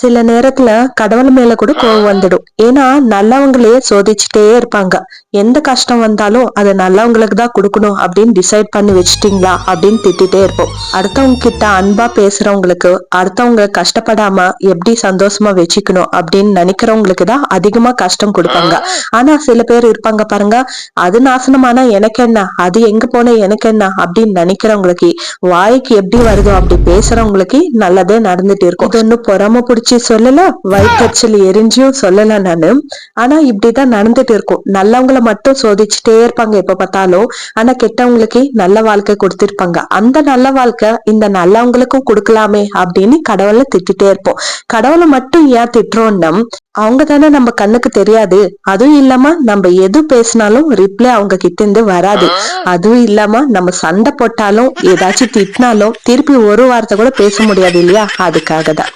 சில நேரத்துல கடவுள் மேல கூட கோவம் வந்துடும். ஏன்னா நல்லவங்களே சோதிச்சுட்டே இருப்பாங்க. எந்த கஷ்டம் வந்தாலும் அதை நல்லவங்களுக்கு தான் கொடுக்கணும் அப்படின்னு டிசைட் பண்ணி வச்சுட்டீங்களா அப்படின்னு திட்டிட்டே இருப்போம். அடுத்தவங்க கிட்ட அன்பா பேசுறவங்களுக்கு அடுத்தவங்க கஷ்டப்படாம எப்படி சந்தோஷமா வச்சுக்கணும் அப்படின்னு நினைக்கிறவங்களுக்கு தான் அதிகமா கஷ்டம் கொடுப்பாங்க. ஆனா சில பேர் இருப்பாங்க பாருங்க அது நாசனமானா எனக்கு என்ன? அது எங்க போன எனக்கு என்ன? அப்படின்னு நினைக்கிறவங்களுக்கு வாய்க்கு எப்படி வருதோ அப்படி பேசுறவங்களுக்கு நல்லதே நடந்துட்டு இருக்கும். இது ஒன்னும் பொறாம பிடிச்சி சொல்லல வயிற்றுச்சல் எரிஞ்சியும் சொல்லல நானு. ஆனா இப்படிதான் நடந்துட்டு இருக்கும். நல்லவங்கள மட்டும் சோதிச்சுட்டே இருப்பாங்க எப்ப பார்த்தாலும். ஆனா கெட்டவங்களுக்கு நல்ல வாழ்க்கை கொடுத்திருப்பாங்க. அந்த நல்ல வாழ்க்கை இந்த நல்லவங்களுக்கும் கொடுக்கலாமே அப்படின்னு கடவுளை திட்டிட்டே இருப்போம். கடவுளை மட்டும் ஏன் திட்டுறோம்னா அவங்க தானே நம்ம கண்ணுக்கு தெரியாது. அதுவும் இல்லாம நம்ம எது பேசினாலும் ரிப்ளை அவங்க கிட்ட இருந்து வராது. அதுவும் இல்லாம நம்ம சண்டை போட்டாலும் ஏதாச்சும் திட்டினாலும் திருப்பி ஒரு வார்த்தை கூட பேச முடியாது இல்லையா? அதுக்காக தான்.